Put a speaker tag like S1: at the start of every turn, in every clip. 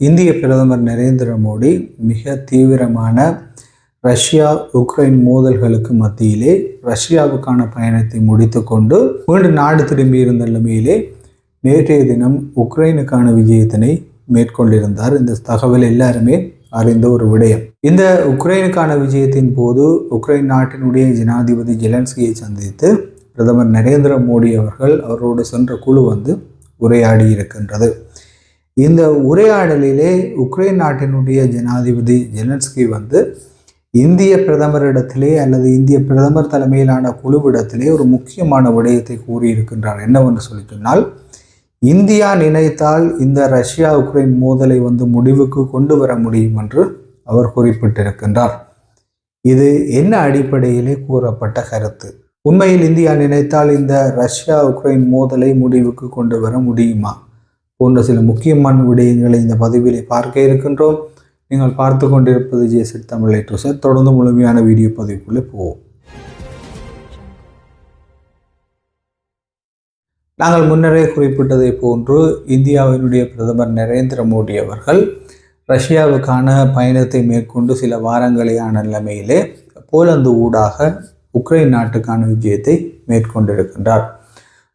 S1: இந்திய பிரதமர் நரேந்திர மோடி மிக தீவிரமான ரஷ்யா உக்ரைன் மோதல்களுக்கு மத்தியிலே ரஷ்யாவுக்கான பயணத்தை முடித்துக்கொண்டு மீண்டும் நாடு திரும்பியிருந்த நிலைமையிலே நேற்றைய தினம் உக்ரைனுக்கான விஜயத்தினை மேற்கொண்டிருந்தார். இந்த தகவல் எல்லாருமே அறிந்த ஒரு விடயம். இந்த உக்ரைனுக்கான விஜயத்தின் போது உக்ரைன் நாட்டினுடைய ஜனாதிபதி ஜெலன்ஸ்கியை சந்தித்து பிரதமர் நரேந்திர மோடி அவர்கள் அவரோடு சென்ற குழு வந்து உரையாடி இருக்கின்றது இந்த உரையாடலிலே உக்ரைன் நாட்டினுடைய ஜனாதிபதி ஜெலன்ஸ்கி வந்து இந்திய பிரதமரிடத்திலே அல்லது இந்திய பிரதமர் தலைமையிலான குழுவிடத்திலே ஒரு முக்கியமான விடயத்தை கூறியிருக்கின்றார். என்னவென்று சொல்லி சொன்னால் இந்தியா நினைத்தால் இந்த ரஷ்யா உக்ரைன் மோதலை வந்து முடிவுக்கு கொண்டு வர முடியும் என்று அவர் குறிப்பிட்டிருக்கின்றார். இது என்ன அடிப்படையிலே கூறப்பட்ட கருத்து? உண்மையில் இந்தியா நினைத்தால் இந்த ரஷ்யா உக்ரைன் மோதலை முடிவுக்கு கொண்டு வர முடியுமா? போன்ற சில முக்கியமான விடயங்களை இந்த பதிவிலே பார்க்க இருக்கின்றோம். நீங்கள் பார்த்து கொண்டிருப்பது ஜேசட் தமிழ் லைட்ரோசர் தொடர்ந்து முழுமையான வீடியோ பதிவுக்குள்ளே போவோம். நாங்கள் முன்னரே குறிப்பிட்டதை போன்று இந்தியாவினுடைய பிரதமர் நரேந்திர மோடி அவர்கள் ரஷ்யாவுக்கான பயணத்தை மேற்கொண்டு சில வாரங்களேயான நிலைமையிலே போலந்து ஊடாக உக்ரைன் நாட்டுக்கான விஜயத்தை மேற்கொண்டிருக்கின்றார்.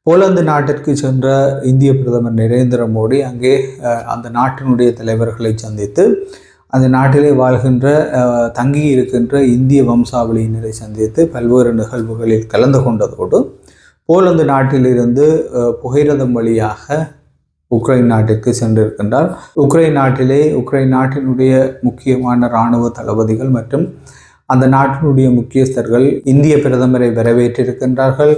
S1: போலந்து நாட்டிற்கு சென்ற இந்திய பிரதமர் நரேந்திர மோடி அங்கே அந்த நாட்டினுடைய தலைவர்களை சந்தித்து அந்த நாட்டிலே வாழ்கின்ற தங்கி இருக்கின்ற இந்திய வம்சாவளியினரை சந்தித்து பல்வேறு நிகழ்வுகளில் கலந்து கொண்டதோடு போலந்து நாட்டிலிருந்து புகைரதம் வழியாக உக்ரைன் நாட்டிற்கு சென்றிருக்கின்றார். உக்ரைன் நாட்டிலே உக்ரைன் நாட்டினுடைய முக்கியமான இராணுவ தளபதிகள் மற்றும் அந்த நாட்டினுடைய முக்கியஸ்தர்கள் இந்திய பிரதமரை வரவேற்றிருக்கின்றார்கள்.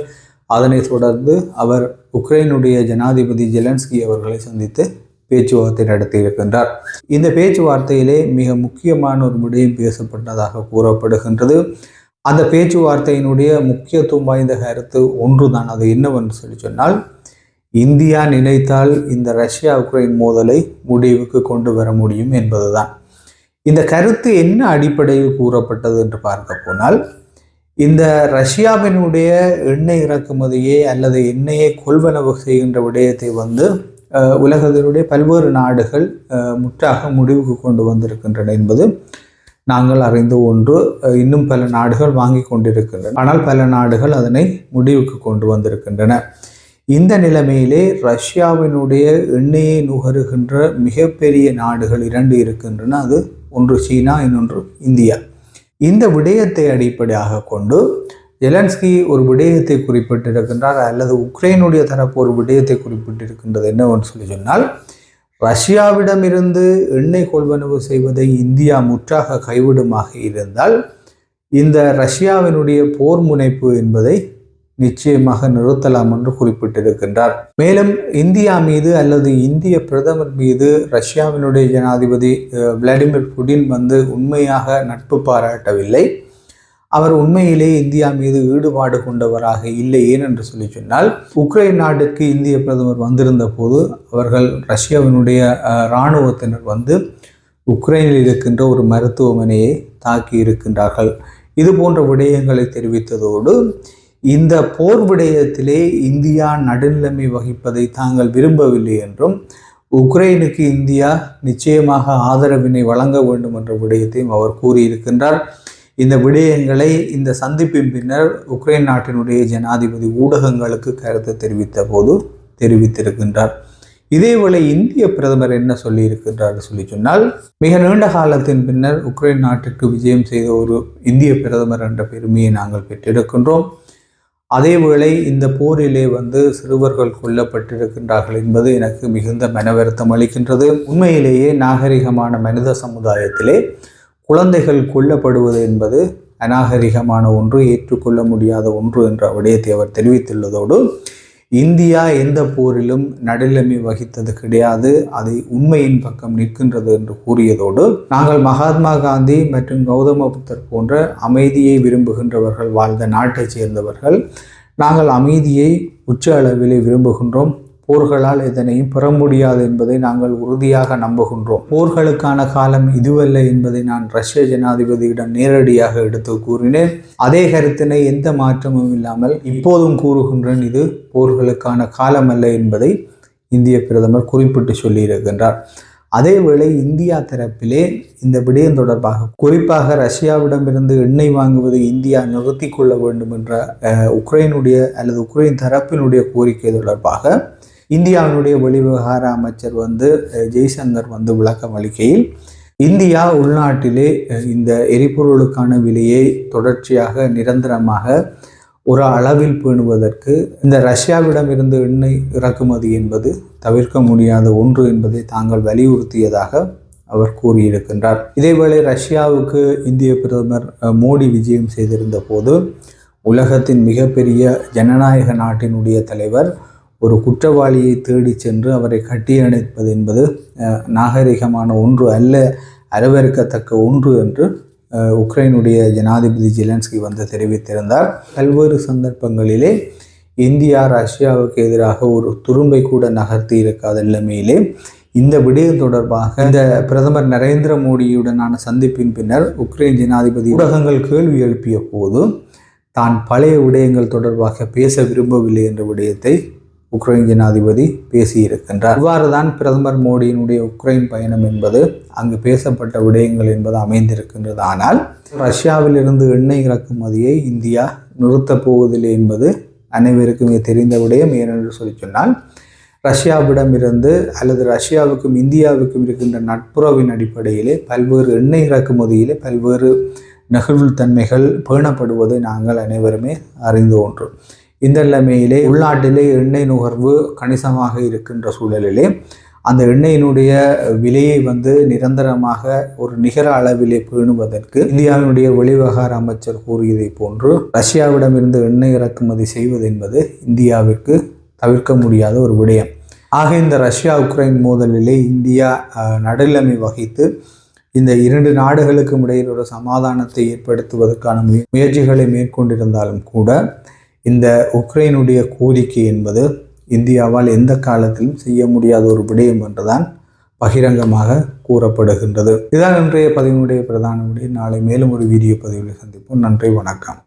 S1: அதனைத் தொடர்ந்து அவர் உக்ரைனுடைய ஜனாதிபதி ஜெலன்ஸ்கி அவர்களை சந்தித்து பேச்சுவார்த்தை நடத்தியிருக்கின்றார் இந்த பேச்சுவார்த்தையிலே மிக முக்கியமான ஒரு விடயம் பேசப்பட்டதாக கூறப்படுகின்றது. அந்த பேச்சுவார்த்தையினுடைய முக்கியத்துவம் வாய்ந்த கருத்து ஒன்றுதான். அது என்னவென்று சொல்லி சொன்னால் இந்தியா நினைத்தால் இந்த ரஷ்யா உக்ரைன் மோதலை முடிவுக்கு கொண்டு வர முடியும் என்பதுதான். இந்த கருத்து என்ன அடிப்படையில் கூறப்பட்டது என்று பார்க்க போனால் இந்த ரஷ்யாவினுடைய எண்ணெய் இறக்குமதியை அல்லது எண்ணெயை கொள்வனவு செய்கின்ற விடயத்தை வந்து உலகத்தினுடைய பல்வேறு நாடுகள் முற்றாக முடிவுக்கு கொண்டு வந்திருக்கின்றன என்பது நாங்கள் அறிந்த ஒன்று. இன்னும் பல நாடுகள் வாங்கி கொண்டிருக்கின்றன. ஆனால் பல நாடுகள் அதனை முடிவுக்கு கொண்டு வந்திருக்கின்றன. இந்த நிலைமையிலே ரஷ்யாவினுடைய எண்ணெயை நுகருகின்ற மிகப்பெரிய நாடுகள் இரண்டு இருக்கின்றன. அது ஒன்று சீனா இன்னொன்று இந்தியா. இந்த விடயத்தை அடிப்படையாக கொண்டு ஜெலன்ஸ்கி ஒரு விடயத்தை குறிப்பிட்டிருக்கின்றார் அல்லது உக்ரைனுடைய தரப்பு ஒரு விடயத்தை குறிப்பிட்டிருக்கின்றது என்னவென்று சொல்லி சொன்னால் ரஷ்யாவிடமிருந்து எண்ணெய் கொள்வனவு செய்வதை இந்தியா முற்றாக கைவிடுமாக இருந்தால் இந்த ரஷ்யாவினுடைய போர் முனைப்பு என்பதை நிச்சயமாக நிறுத்தலாம் என்று குறிப்பிட்டிருக்கின்றார். மேலும் இந்தியா மீது அல்லது இந்திய பிரதமர் மீது ரஷ்யாவினுடைய ஜனாதிபதி விளாடிமிர் புடின் வந்து உண்மையாக நட்பு பாராட்டவில்லை. அவர் உண்மையிலே இந்தியா மீது ஈடுபாடு கொண்டவராக இல்லை ஏனென்று சொல்லி சொன்னால் உக்ரைன் நாட்டுக்கு இந்திய பிரதமர் வந்திருந்த போது அவர்கள் ரஷ்யாவினுடைய இராணுவத்தினர் வந்து உக்ரைனில் இருக்கின்ற ஒரு மருத்துவமனையை தாக்கி இருக்கின்றார்கள் இது போன்ற விடயங்களை தெரிவித்ததோடு இந்த போர் விடயத்திலே இந்தியா நடுநிலைமை வகிப்பதை தாங்கள் விரும்பவில்லை என்றும் உக்ரைனுக்கு இந்தியா நிச்சயமாக ஆதரவினை வழங்க வேண்டும் என்ற விடயத்தையும் அவர் கூறியிருக்கின்றார். இந்த விடயங்களை இந்த சந்திப்பின் பின்னர் உக்ரைன் நாட்டினுடைய ஜனாதிபதி ஊடகங்களுக்கு கருத்து தெரிவித்த போது தெரிவித்திருக்கின்றார். இதேவேளை இந்திய பிரதமர் என்ன சொல்லியிருக்கின்றார் சொல்லி சொன்னால் மிக நீண்ட காலத்தின் பின்னர் உக்ரைன் நாட்டுக்கு விஜயம் செய்த ஒரு இந்திய பிரதமர் என்ற பெருமையை நாங்கள் பெற்றிருக்கின்றோம். அதேவேளை இந்த போரிலே வந்து சிறுவர்கள் கொல்லப்பட்டிருக்கின்றார்கள் என்பது எனக்கு மிகுந்த மனவருத்தம் அளிக்கின்றது. உண்மையிலேயே நாகரிகமான மனித சமுதாயத்திலே குழந்தைகள் கொல்லப்படுவது என்பது அநாகரிகமான ஒன்று ஏற்றுக்கொள்ள முடியாத ஒன்று என்ற விடயத்தை அவர் தெரிவித்துள்ளதோடு இந்தியா எந்த போரிலும் நடுநிலைமை வகித்தது கிடையாது. அதை உண்மையின் பக்கம் நிற்கின்றது என்று கூறியதோடு நாங்கள் மகாத்மா காந்தி மற்றும் கௌதம புத்தர் போன்ற அமைதியை விரும்புகின்றவர்கள் வாழ்ந்த நாட்டைச் சேர்ந்தவர்கள் நாங்கள் அமைதியை உச்ச அளவிலே விரும்புகின்றோம். போர்களால் எதனையும் பெற முடியாது என்பதை நாங்கள் உறுதியாக நம்புகின்றோம். போர்களுக்கான காலம் இதுவல்ல என்பதை நான் ரஷ்ய ஜனாதிபதியிடம் நேரடியாக எடுத்து கூறினேன். அதே கருத்தினை எந்த மாற்றமும் இல்லாமல் இப்போதும் கூறுகின்றேன் இது போர்களுக்கான காலம் அல்ல என்பதை இந்திய பிரதமர் குறிப்பிட்டு சொல்லியிருக்கின்றார். அதேவேளை இந்தியா தரப்பிலே இந்த விடயம் தொடர்பாக குறிப்பாக ரஷ்யாவிடமிருந்து எண்ணெய் வாங்குவதை இந்தியா நிறுத்தி கொள்ள வேண்டும் என்ற உக்ரைனுடைய அல்லது உக்ரைன் தரப்பினுடைய கோரிக்கை தொடர்பாக இந்தியாவினுடைய வெளிவிவகார அமைச்சர் வந்து ஜெய்சங்கர் வந்து விளக்கம் அளிக்கையில் இந்தியா உள்நாட்டிலே இந்த எரிபொருளுக்கான விலையை தொடர்ச்சியாக நிரந்தரமாக ஒரு அளவில் பேணுவதற்கு இந்த ரஷ்யாவிடம் இருந்து எண்ணெய் இறக்குமதி என்பது தவிர்க்க முடியாத ஒன்று என்பதை தாங்கள் வலியுறுத்தியதாக அவர் கூறியிருக்கின்றார். இதேவேளை ரஷ்யாவுக்கு இந்திய பிரதமர் மோடி விஜயம் செய்திருந்த போது உலகத்தின் மிகப்பெரிய ஜனநாயக நாட்டினுடைய தலைவர் ஒரு குற்றவாளியை தேடி சென்று அவரை கட்டியணைப்பது என்பது நாகரிகமான ஒன்று அல்ல அரவேற்கத்தக்க ஒன்று என்று உக்ரைனுடைய ஜனாதிபதி ஜெலன்ஸ்கி வந்து தெரிவித்திருந்தார். பல்வேறு சந்தர்ப்பங்களிலே இந்தியா ரஷ்யாவுக்கு எதிராக ஒரு துரும்பை கூட நகர்த்தி இருக்காத நிலைமையிலே இந்த விடயம் தொடர்பாக இந்த பிரதமர் நரேந்திர மோடியுடனான சந்திப்பின் பின்னர் உக்ரைன் ஜனாதிபதி ஊடகங்கள் கேள்வி எழுப்பிய போது தான் பழைய விடயங்கள் தொடர்பாக பேச விரும்பவில்லை என்ற விடயத்தை உக்ரைன் ஜனாதிபதி பேசியிருக்கின்றார். இவ்வாறு தான் பிரதமர் மோடியினுடைய உக்ரைன் பயணம் என்பது அங்கு பேசப்பட்ட விடயங்கள் என்பது அமைந்திருக்கின்றது. ஆனால் ரஷ்யாவிலிருந்து எண்ணெய் இறக்குமதியை இந்தியா நிறுத்தப் போவதில்லை என்பது அனைவருக்குமே தெரிந்த விடயம் ஏனென்று சொல்லி சொன்னால் ரஷ்யாவிடமிருந்து அல்லது ரஷ்யாவுக்கும் இந்தியாவுக்கும் இருக்கின்ற நட்புறவின் அடிப்படையிலே பல்வேறு எண்ணெய் இறக்குமதியிலே பல்வேறு நெகிழ்வுத்தன்மைகள் பேணப்படுவது நாங்கள் அனைவருமே அறிந்து ஒன்று இந்த நிலைமையிலே உள்நாட்டிலே எண்ணெய் நுகர்வு கணிசமாக இருக்கின்ற சூழலிலே அந்த எண்ணெயினுடைய விலையை வந்து நிரந்தரமாக ஒரு நிகர அளவிலே பேணுவதற்கு இந்தியாவினுடைய வெளிவகார அமைச்சர் கூறியதை போன்று ரஷ்யாவிடமிருந்து எண்ணெய் இறக்குமதி செய்வது என்பது இந்தியாவிற்கு தவிர்க்க முடியாத ஒரு விடயம். ஆக இந்த ரஷ்யா உக்ரைன் மோதலிலே இந்தியா நடுநிலைமை வகித்து இந்த இரண்டு நாடுகளுக்கும் இடையில் ஒரு சமாதானத்தை ஏற்படுத்துவதற்கான முயற்சிகளை மேற்கொண்டிருந்தாலும் கூட இந்த உக்ரைனுடைய கோரிக்கை என்பது இந்தியாவால் எந்த காலத்திலும் செய்ய முடியாத ஒரு விடயம் என்றுதான் பகிரங்கமாக கூறப்படுகின்றது. இதான் இன்றைய பதிவினுடைய பிரதான நாளை மேலும் ஒரு வீடியோ பதிவில் சந்திப்போம். நன்றி வணக்கம்.